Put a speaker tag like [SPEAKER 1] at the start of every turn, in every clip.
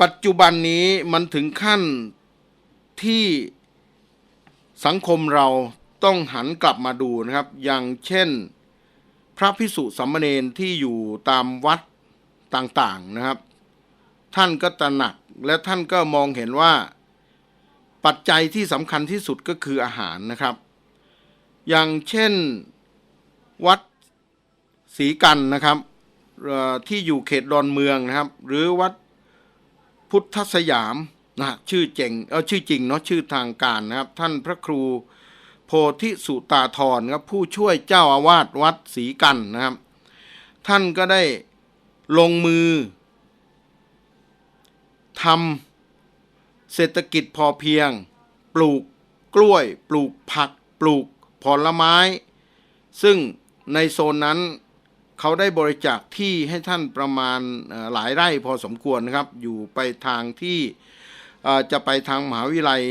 [SPEAKER 1] ปัจจุบันนี้มันถึงขั้นที่สังคมเราต้องหันกลับมาดูนะครับ อย่างเช่น พระพิสุสัมมเนนที่อยู่ตามวัดต่างๆนะครับ ท่านก็ตระหนักและท่านก็มองเห็นว่า ปัจจัยที่สำคัญที่สุดก็คืออาหารนะครับ อย่างเช่นวัดศรีกันนะครับที่อยู่เขตดอนเมืองนะครับ หรือวัด พุทธสยามนะชื่อเจ๋งเออชื่อจริงเนาะชื่อทางการนะครับ ท่านพระครูโพธิสุตาธรครับผู้ช่วยเจ้าอาวาสวัดศรีกันนะครับ ท่านก็ได้ลงมือทำเศรษฐกิจพอเพียง ปลูกกล้วย ปลูกผัก ปลูกผลไม้ ซึ่งในโซนนั้น เขาได้บริจาคที่ให้ท่านประมาณหลายไร่พอสมควรนะครับ อยู่ไปทางที่จะไปทางมหาวิทยาลัย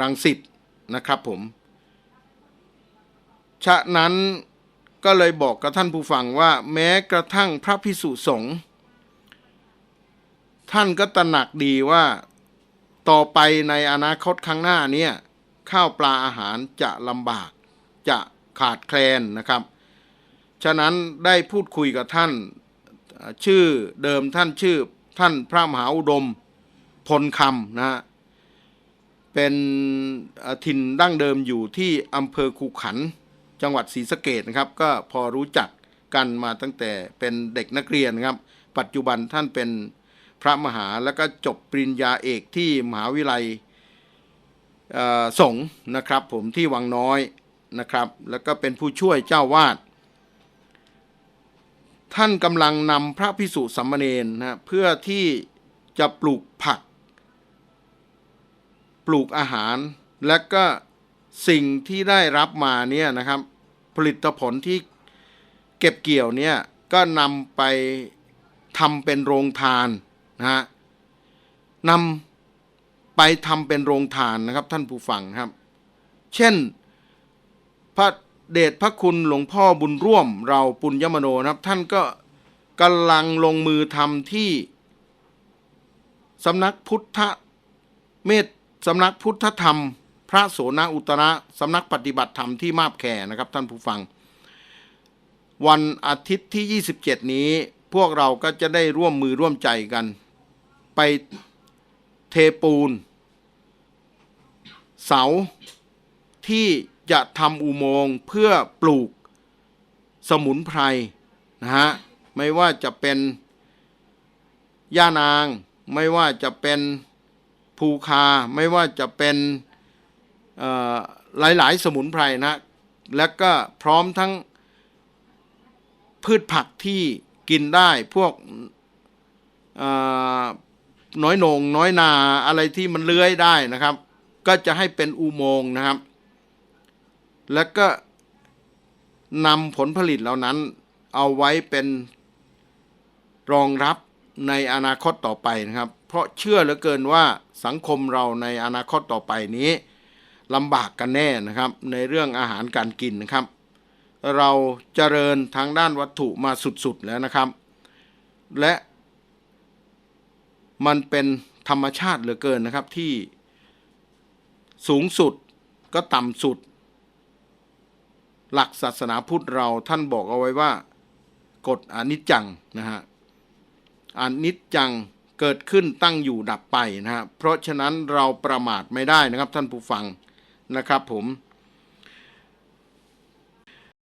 [SPEAKER 1] รังสิตนะครับผม ฉะนั้นก็เลยบอกกับท่านผู้ฟังว่าแม้กระทั่งพระพิสุสงฆ์ท่านก็ตระหนักดีว่าต่อไปในอนาคตข้างหน้าเนี่ยข้าวปลาอาหารจะลำบากจะขาดแคลนนะครับ ฉะนั้นได้พูดคุยกับท่านชื่อเดิมท่านชื่อท่านพระมหาอุดมพลคำนะฮะเป็นถิ่นดั้งเดิมอยู่ที่อำเภอคูขัน จังหวัดศรีสะเกดนะครับ ก็พอรู้จักกันมาตั้งแต่เป็นเด็กนักเรียนนะครับ ปัจจุบันท่านเป็นพระมหาแล้วก็จบปริญญาเอกที่มหาวิทยาลัยสงฆ์นะครับผมที่วังน้อยนะครับ แล้วก็เป็นผู้ช่วยเจ้าวาด ท่านกำลังนำพระพิสุสัมมเนนนะฮะเพื่อที่จะปลูกผัก ปลูกอาหาร และก็สิ่งที่ได้รับมาเนี่ยนะครับ ผลิตผลที่เก็บเกี่ยวเนี่ยก็นำไปทำเป็นโรงทานนะฮะนำไปทำเป็นโรงทานนะครับท่านผู้ฟังครับ เช่นพระ เดชพระคุณหลวงพ่อบุญร่วมเราปุญญมโนนะครับ ท่านก็กำลังลงมือทำที่สำนักพุทธเมตสำนักพุทธธรรม พระโสนอุตระสำนักปฏิบัติธรรมที่มาบแขนะครับ ท่านผู้ฟัง วันอาทิตย์ที่ 27 นี้พวกเราก็จะได้ร่วมมือร่วมใจกัน ไปเทปูน เสาที่ จะทำอุโมงค์เพื่อปลูกสมุนไพรนะฮะไม่ว่าจะเป็นย่านาง ไม่ว่าจะเป็นภูคา ไม่ว่าจะเป็นหลาย ๆ สมุนไพรนะ และก็พร้อมทั้งพืชผักที่กินได้พวกน้อยโหนง น้อยนาอะไรที่มันเลื้อยได้นะครับ ก็จะให้เป็นอุโมงค์นะครับ แล้วก็นำผลผลิตเหล่านั้น เอาไว้เป็นรองรับในอนาคตต่อไปนะครับ เพราะเชื่อเหลือเกินว่าสังคมเราในอนาคตต่อไปนี้ลำบากกันแน่นะครับ ในเรื่องอาหารการกินนะครับ เราเจริญทางด้านวัตถุมาสุดๆแล้วนะครับ และมันเป็นธรรมชาติเหลือเกินนะครับที่สูงสุดก็ต่ำสุด หลักศาสนาพุทธเราท่านบอกเอาไว้ว่า กฎอนิจจังนะฮะอนิจจังเกิดขึ้นตั้งอยู่ดับไปนะฮะเพราะฉะนั้นเราประมาทไม่ได้นะครับท่านผู้ฟังนะครับผม